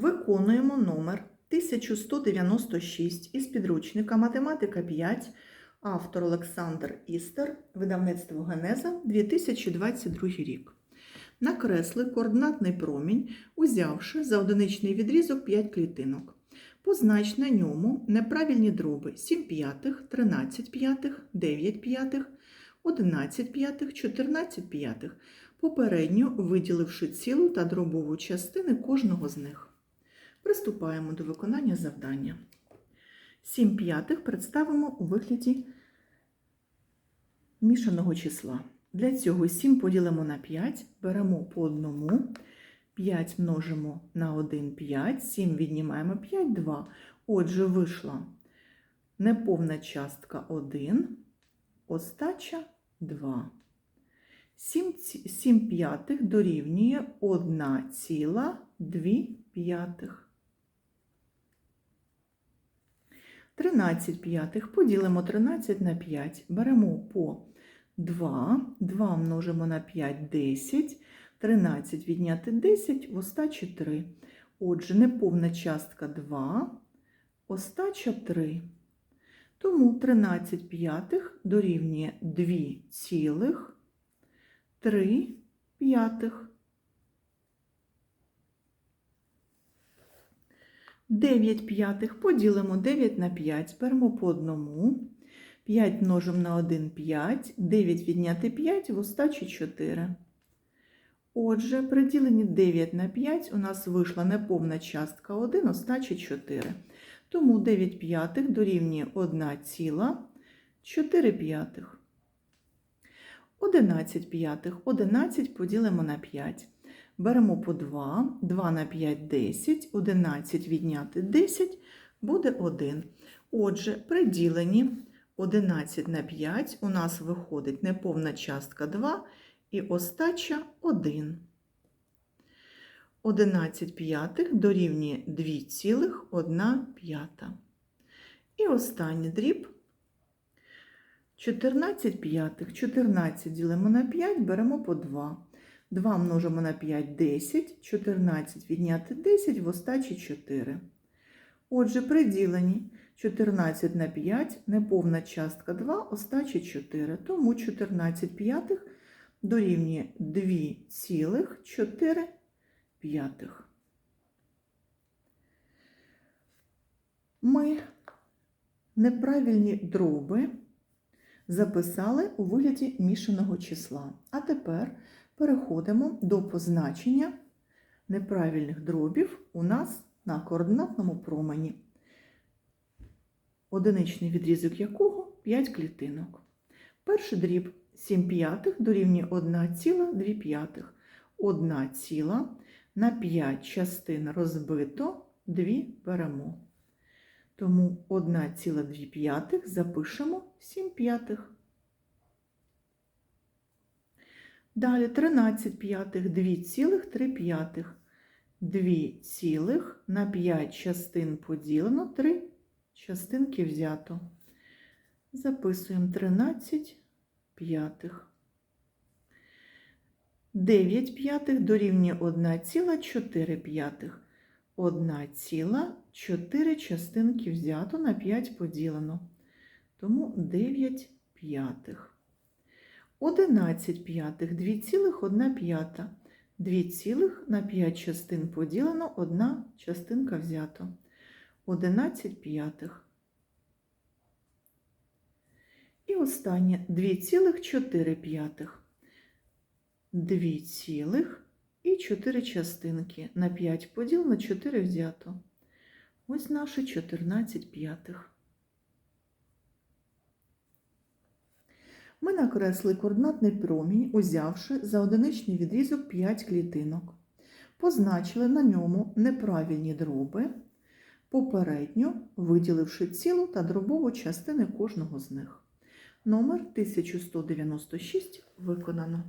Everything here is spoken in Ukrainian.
Виконуємо номер 1196 із підручника Математика 5, автор Олександр Істер, видавництво Генеза 2022 рік. Накресли координатний промінь, узявши за одиничний відрізок 5 клітинок. Познач на ньому неправильні дроби 7 п'ятих, 13 п'ятих, 9 п'ятих, 11 п'ятих, 14 п'ятих, попередньо виділивши цілу та дробову частини кожного з них. Приступаємо до виконання завдання. 7 п'ятих представимо у вигляді мішаного числа. Для цього 7 поділимо на 5, беремо по одному, 5 множимо на 1 5, 7 віднімаємо 5, 2. Отже, вийшла неповна частка 1, остача 2. 7, 7 п'ятих дорівнює 1 ціла 2 п'ятих. 13 п'ятих поділимо 13 на 5, беремо по 2, 2 множимо на 5 – 10, 13 відняти 10, остача 3. Отже, неповна частка 2, остача 3. Тому 13 п'ятих дорівнює 2 цілих 3 п'ятих. 9 п'ятих поділимо 9 на 5, беремо по одному. 5 множимо на 1 5, 9 відняти 5, в остачі 4. Отже, при діленні 9 на 5 у нас вийшла неповна частка 1, остачі 4. Тому 9 п'ятих дорівнює 1 ціла 4 п'ятих. 11 п'ятих, 11 поділимо на 5. Беремо по 2, 2 на 5 – 10, 11 відняти 10 буде 1. Отже, при діленні 11 на 5 у нас виходить неповна частка 2 і остача 1. 11 п'ятих дорівнює 2,1 п'ята. І останній дріб 14 п'ятих. 14 ділимо на 5, беремо по 2. 2 множимо на 5 – 10, 14 відняти 10, в остачі 4. Отже, при діленні 14 на 5, неповна частка 2, остачі 4. Тому 14 п'ятих дорівнює 2,4 п'ятих. Ми неправильні дроби записали у вигляді мішаного числа. А тепер переходимо до позначення неправильних дробів у нас на координатному промені, одиничний відрізок якого 5 клітинок. Перший дріб 7 п'ятих дорівнює 1,2 п'ятих. 1 ціла на 5 частин розбито 2 беремо. Тому 1,2 п'ятих запишемо 7 п'ятих. Далі 13 п'ятих, 2,3 п'ятих. 2 цілих на 5 частин поділено, 3 частинки взято. Записуємо 13 п'ятих. 9 п'ятих дорівнює 1,4 п'ятих. 1,4 частинки взято на 5 поділено. Тому 9 п'ятих. 11 п'ятих, 2,1 п'ята. 2 цілих на 5 частин поділено, 1 частинка взято. 11 п'ятих. І останнє 2,4 п'ятих. 2 цілих і 4 частинки. На 5 поділено, 4 взято. Ось наші 14 п'ятих. Ми накресли координатний промінь, узявши за одиничний відрізок 5 клітинок. Позначили на ньому неправильні дроби, попередньо виділивши цілу та дробову частини кожного з них. Номер 1196 виконано.